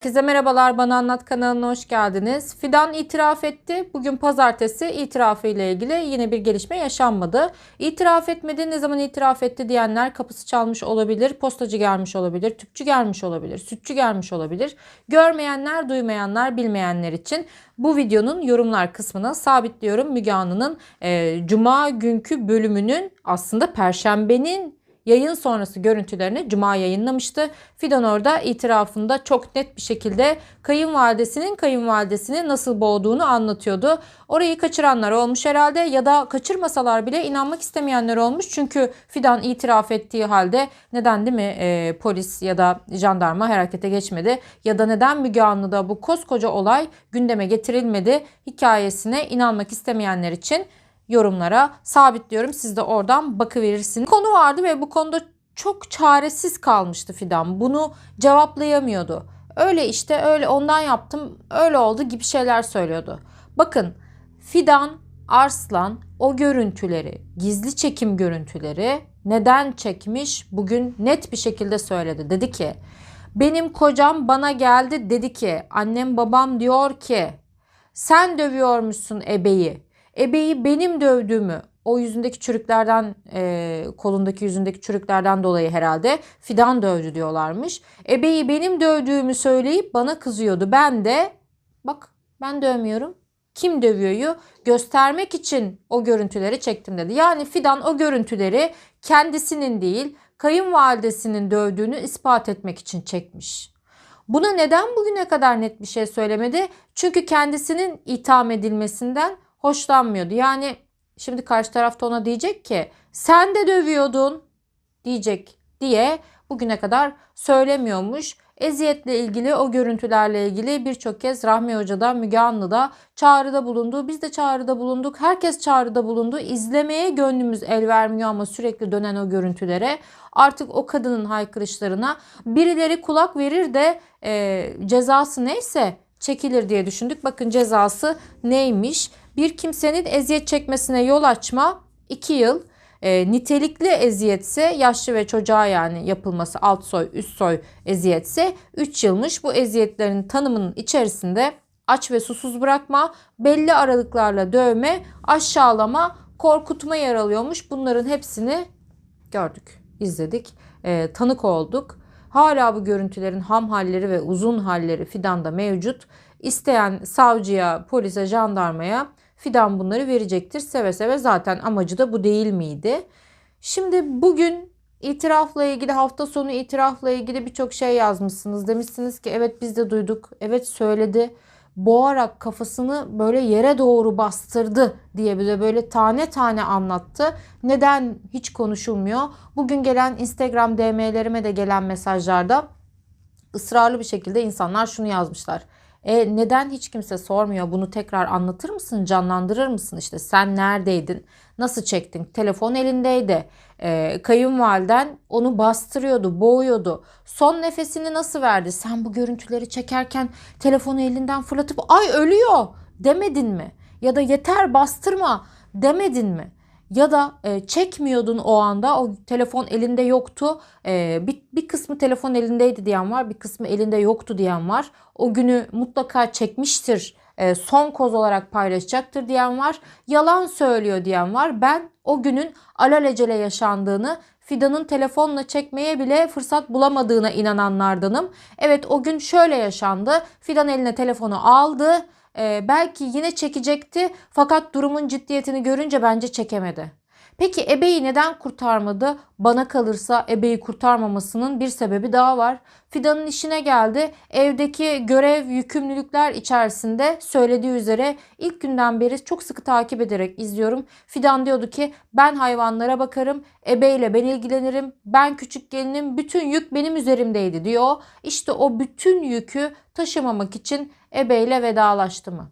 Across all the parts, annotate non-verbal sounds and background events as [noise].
Herkese merhabalar Bana Anlat kanalına hoş geldiniz. Fidan itiraf etti. Bugün pazartesi itirafı ile ilgili yine bir gelişme yaşanmadı. İtiraf etmedi ne zaman itiraf etti diyenler kapısı çalmış olabilir, postacı gelmiş olabilir, tüpçü gelmiş olabilir, sütçü gelmiş olabilir. Görmeyenler, duymayanlar, bilmeyenler için bu videonun yorumlar kısmına sabitliyorum. Müge Anlı'nın e, Cuma günkü bölümünün aslında Perşembenin yayın sonrası görüntülerini Cuma yayınlamıştı. Fidan orada itirafında çok net bir şekilde kayınvalidesinin kayınvalidesini nasıl boğduğunu anlatıyordu. Orayı kaçıranlar olmuş herhalde ya da kaçırmasalar bile inanmak istemeyenler olmuş. Çünkü Fidan itiraf ettiği halde neden değil mi e, polis ya da jandarma harekete geçmedi ya da neden Müge Anlı'da bu koskoca olay gündeme getirilmedi hikayesine inanmak istemeyenler için yorumlara sabitliyorum. Siz de oradan bakıverirsiniz. Konu vardı ve bu konuda çok çaresiz kalmıştı Fidan. Bunu cevaplayamıyordu. Öyle işte öyle ondan yaptım öyle oldu gibi şeyler söylüyordu. Bakın Fidan Arslan o görüntüleri, gizli çekim görüntüleri neden çekmiş bugün net bir şekilde söyledi. Dedi ki benim kocam bana geldi dedi ki annem babam diyor ki sen dövüyormuşsun ebeyi. Ebeyi benim dövdüğümü o yüzündeki çürüklerden e, kolundaki yüzündeki çürüklerden dolayı herhalde fidan dövdü diyorlarmış. Ebeyi benim dövdüğümü söyleyip bana kızıyordu. Ben de bak ben dövmüyorum. Kim dövüyoryu göstermek için o görüntüleri çektim dedi. Yani Fidan o görüntüleri kendisinin değil kayınvalidesinin dövdüğünü ispat etmek için çekmiş. Buna neden bugüne kadar net bir şey söylemedi? Çünkü kendisinin itham edilmesinden hoşlanmıyordu. Yani şimdi karşı tarafta ona diyecek ki sen de dövüyordun diyecek diye bugüne kadar söylemiyormuş. Eziyetle ilgili o görüntülerle ilgili birçok kez Rahmi Hoca'da, Müge Anlı'da çağrıda bulundu. Biz de çağrıda bulunduk. Herkes çağrıda bulundu. İzlemeye gönlümüz el vermiyor ama sürekli dönen o görüntülere artık o kadının haykırışlarına birileri kulak verir de e, cezası neyse çekilir diye düşündük. Bakın cezası neymiş? Bir kimsenin eziyet çekmesine yol açma 2 yıl. E, nitelikli eziyetse yaşlı ve çocuğa yani yapılması alt soy üst soy eziyetse 3 yılmış. Bu eziyetlerin tanımının içerisinde aç ve susuz bırakma, belli aralıklarla dövme, aşağılama, korkutma yer alıyormuş. Bunların hepsini gördük, izledik, e, tanık olduk. Hala bu görüntülerin ham halleri ve uzun halleri Fidan'da mevcut. İsteyen savcıya, polise, jandarmaya Fidan bunları verecektir. Seve seve zaten amacı da bu değil miydi? Şimdi bugün itirafla ilgili hafta sonu itirafla ilgili birçok şey yazmışsınız. Demişsiniz ki evet biz de duyduk. Evet söyledi. Boğarak kafasını böyle yere doğru bastırdı diye bile böyle tane tane anlattı. Neden hiç konuşulmuyor? Bugün gelen Instagram DM'lerime de gelen mesajlarda ısrarlı bir şekilde insanlar şunu yazmışlar. E, neden hiç kimse sormuyor? Bunu tekrar anlatır mısın? Canlandırır mısın? İşte sen neredeydin? Nasıl çektin? Telefon elindeydi. E, kayınvaliden onu bastırıyordu, boğuyordu. Son nefesini nasıl verdi? Sen bu görüntüleri çekerken telefonu elinden fırlatıp ay ölüyor demedin mi? Ya da yeter bastırma demedin mi? Ya da e, çekmiyordun o anda o telefon elinde yoktu. E, bir, bir kısmı telefon elindeydi diyen var bir kısmı elinde yoktu diyen var. O günü mutlaka çekmiştir e, son koz olarak paylaşacaktır diyen var. Yalan söylüyor diyen var. Ben o günün alelacele yaşandığını Fidan'ın telefonla çekmeye bile fırsat bulamadığına inananlardanım. Evet o gün şöyle yaşandı. Fidan eline telefonu aldı e, belki yine çekecekti fakat durumun ciddiyetini görünce bence çekemedi. Peki ebeyi neden kurtarmadı? Bana kalırsa ebeyi kurtarmamasının bir sebebi daha var. Fidan'ın işine geldi. Evdeki görev, yükümlülükler içerisinde söylediği üzere ilk günden beri çok sıkı takip ederek izliyorum. Fidan diyordu ki ben hayvanlara bakarım, ebeyle ben ilgilenirim, ben küçük gelinim, bütün yük benim üzerimdeydi diyor. İşte o bütün yükü taşımamak için ebeyle vedalaştı mı?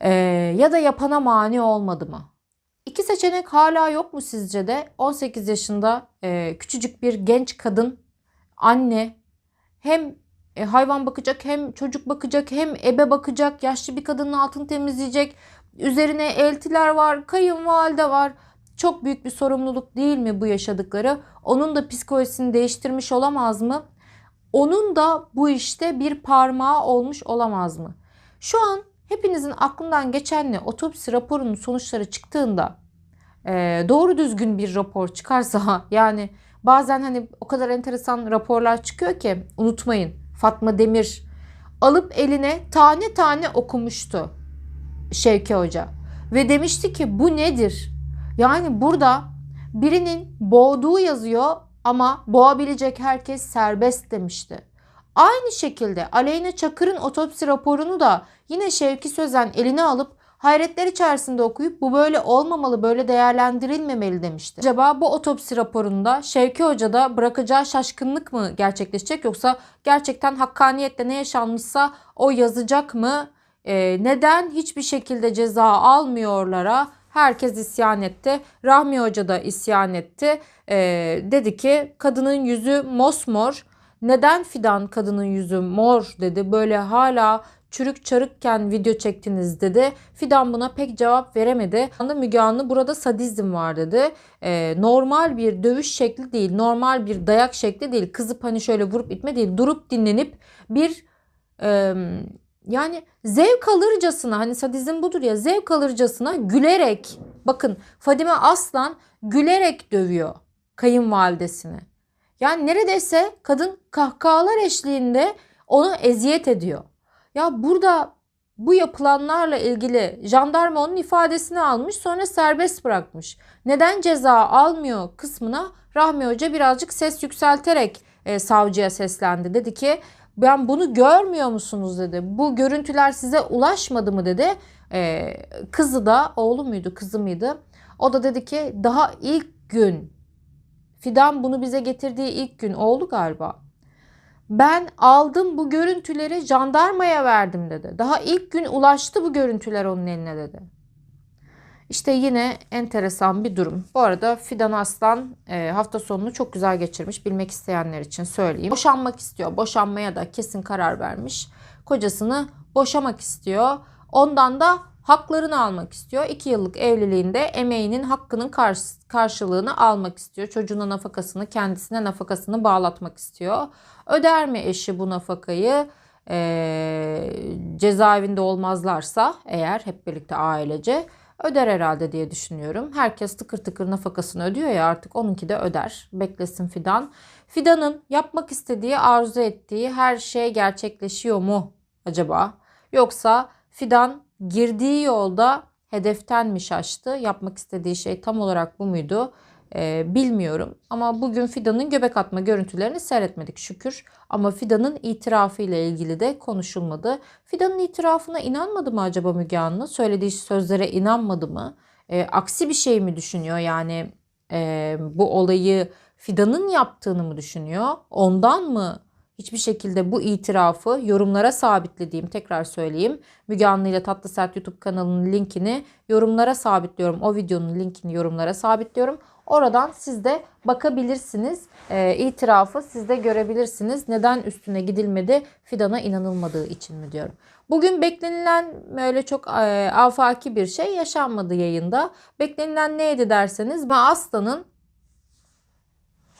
Ee, ya da yapana mani olmadı mı? İki seçenek hala yok mu sizce de? 18 yaşında e, küçücük bir genç kadın, anne, hem e, hayvan bakacak hem çocuk bakacak hem ebe bakacak, yaşlı bir kadının altını temizleyecek. Üzerine eltiler var, kayınvalide var. Çok büyük bir sorumluluk değil mi bu yaşadıkları? Onun da psikolojisini değiştirmiş olamaz mı? onun da bu işte bir parmağı olmuş olamaz mı? Şu an hepinizin aklından geçen ne? Otopsi raporunun sonuçları çıktığında doğru düzgün bir rapor çıkarsa [laughs] yani bazen hani o kadar enteresan raporlar çıkıyor ki unutmayın Fatma Demir alıp eline tane tane okumuştu Şevki Hoca ve demişti ki bu nedir? Yani burada birinin boğduğu yazıyor ama boğabilecek herkes serbest demişti. Aynı şekilde Aleyna Çakır'ın otopsi raporunu da yine Şevki Sözen eline alıp hayretler içerisinde okuyup bu böyle olmamalı, böyle değerlendirilmemeli demişti. Acaba bu otopsi raporunda Şevki Hoca'da bırakacağı şaşkınlık mı gerçekleşecek yoksa gerçekten hakkaniyetle ne yaşanmışsa o yazacak mı? Ee, neden hiçbir şekilde ceza almıyorlara herkes isyan etti. Rahmi Hoca da isyan etti. Ee, dedi ki kadının yüzü mosmor. Neden Fidan kadının yüzü mor dedi. Böyle hala çürük çarıkken video çektiniz dedi. Fidan buna pek cevap veremedi. Anda Müge Anlı burada sadizm var dedi. Ee, normal bir dövüş şekli değil. Normal bir dayak şekli değil. Kızıp hani şöyle vurup itme değil. Durup dinlenip bir e, yani zevk alırcasına hani sadizm budur ya zevk alırcasına gülerek bakın Fadime Aslan gülerek dövüyor kayınvalidesini. Yani neredeyse kadın kahkahalar eşliğinde onu eziyet ediyor. Ya burada bu yapılanlarla ilgili jandarma onun ifadesini almış sonra serbest bırakmış. Neden ceza almıyor kısmına Rahmi Hoca birazcık ses yükselterek e, savcıya seslendi. Dedi ki ben bunu görmüyor musunuz dedi. Bu görüntüler size ulaşmadı mı dedi. E, kızı da oğlu muydu kızı mıydı? O da dedi ki daha ilk gün Fidan bunu bize getirdiği ilk gün oğlu galiba. Ben aldım bu görüntüleri jandarmaya verdim dedi. Daha ilk gün ulaştı bu görüntüler onun eline dedi. İşte yine enteresan bir durum. Bu arada Fidan Aslan e, hafta sonunu çok güzel geçirmiş. Bilmek isteyenler için söyleyeyim. Boşanmak istiyor. Boşanmaya da kesin karar vermiş. Kocasını boşamak istiyor. Ondan da haklarını almak istiyor. 2 yıllık evliliğinde emeğinin hakkının karşılığını almak istiyor. Çocuğuna nafakasını, kendisine nafakasını bağlatmak istiyor. Öder mi eşi bu nafakayı? Ee, cezaevinde olmazlarsa eğer hep birlikte ailece öder herhalde diye düşünüyorum. Herkes tıkır tıkır nafakasını ödüyor ya artık onunki de öder. Beklesin Fidan. Fidan'ın yapmak istediği, arzu ettiği her şey gerçekleşiyor mu acaba? Yoksa Fidan girdiği yolda hedeften mi şaştı? Yapmak istediği şey tam olarak bu muydu? Ee, bilmiyorum. Ama bugün Fidan'ın göbek atma görüntülerini seyretmedik şükür. Ama Fidan'ın itirafı ile ilgili de konuşulmadı. Fidan'ın itirafına inanmadı mı acaba Müge Anlı? Söylediği sözlere inanmadı mı? Ee, aksi bir şey mi düşünüyor? Yani e, bu olayı Fidan'ın yaptığını mı düşünüyor? Ondan mı hiçbir şekilde bu itirafı yorumlara sabitlediğim tekrar söyleyeyim. Müge Anlı ile Tatlı Sert YouTube kanalının linkini yorumlara sabitliyorum. O videonun linkini yorumlara sabitliyorum. Oradan siz de bakabilirsiniz. E, itirafı siz de görebilirsiniz. Neden üstüne gidilmedi? Fidan'a inanılmadığı için mi diyorum. Bugün beklenilen öyle çok e, afaki bir şey yaşanmadı yayında. Beklenilen neydi derseniz ben Aslan'ın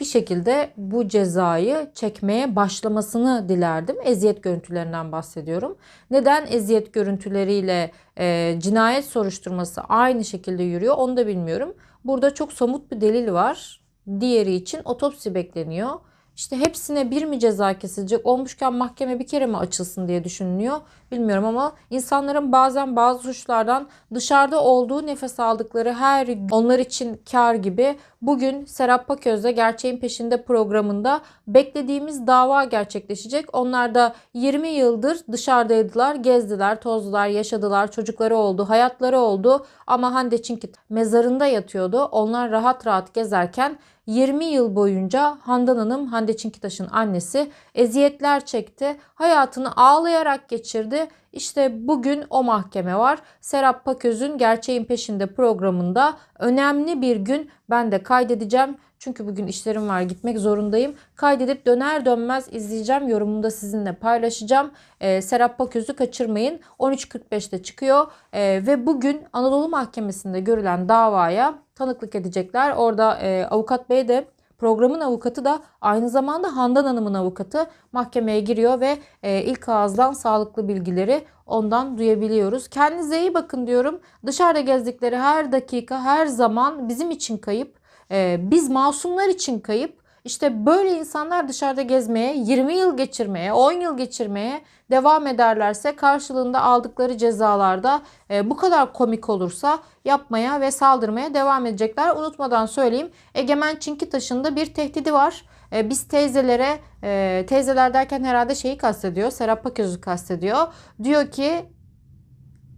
bir şekilde bu cezayı çekmeye başlamasını dilerdim. Eziyet görüntülerinden bahsediyorum. Neden eziyet görüntüleriyle e, cinayet soruşturması aynı şekilde yürüyor onu da bilmiyorum. Burada çok somut bir delil var. Diğeri için otopsi bekleniyor. İşte hepsine bir mi ceza kesilecek? Olmuşken mahkeme bir kere mi açılsın diye düşünülüyor. Bilmiyorum ama insanların bazen bazı suçlardan dışarıda olduğu nefes aldıkları her onlar için kar gibi bugün Serap Paköz'de Gerçeğin Peşinde programında beklediğimiz dava gerçekleşecek. Onlar da 20 yıldır dışarıdaydılar, gezdiler, tozdular, yaşadılar, çocukları oldu, hayatları oldu ama Hande Çinkit mezarında yatıyordu. Onlar rahat rahat gezerken 20 yıl boyunca Handan Hanım, Hande Çinkitaş'ın annesi eziyetler çekti. Hayatını ağlayarak geçirdi. İşte bugün o mahkeme var. Serap Paköz'ün Gerçeğin Peşinde programında önemli bir gün ben de kaydedeceğim. Çünkü bugün işlerim var gitmek zorundayım. Kaydedip döner dönmez izleyeceğim. Yorumumu da sizinle paylaşacağım. Ee, Serap Paköz'ü kaçırmayın. 13.45'te çıkıyor. Ee, ve bugün Anadolu Mahkemesi'nde görülen davaya tanıklık edecekler. Orada e, avukat bey de programın avukatı da aynı zamanda Handan Hanım'ın avukatı mahkemeye giriyor ve e, ilk ağızdan sağlıklı bilgileri ondan duyabiliyoruz. Kendinize iyi bakın diyorum. Dışarıda gezdikleri her dakika her zaman bizim için kayıp. E, biz masumlar için kayıp. İşte böyle insanlar dışarıda gezmeye, 20 yıl geçirmeye, 10 yıl geçirmeye devam ederlerse karşılığında aldıkları cezalarda e, bu kadar komik olursa yapmaya ve saldırmaya devam edecekler. Unutmadan söyleyeyim Egemen Çinkitaş'ın da bir tehdidi var. E, biz teyzelere, e, teyzeler derken herhalde şeyi kastediyor, Serap Paköz'ü kastediyor. Diyor ki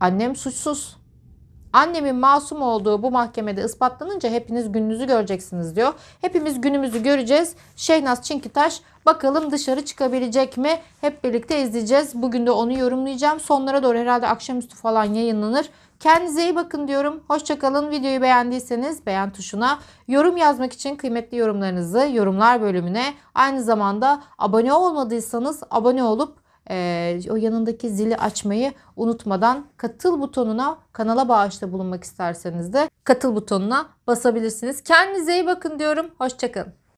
annem suçsuz. Annemin masum olduğu bu mahkemede ispatlanınca hepiniz gününüzü göreceksiniz diyor. Hepimiz günümüzü göreceğiz. Şehnaz Çinkitaş bakalım dışarı çıkabilecek mi? Hep birlikte izleyeceğiz. Bugün de onu yorumlayacağım. Sonlara doğru herhalde akşamüstü falan yayınlanır. Kendinize iyi bakın diyorum. Hoşçakalın. Videoyu beğendiyseniz beğen tuşuna, yorum yazmak için kıymetli yorumlarınızı yorumlar bölümüne, aynı zamanda abone olmadıysanız abone olup ee, o yanındaki zili açmayı unutmadan katıl butonuna kanala bağışta bulunmak isterseniz de katıl butonuna basabilirsiniz. Kendinize iyi bakın diyorum. Hoşçakalın.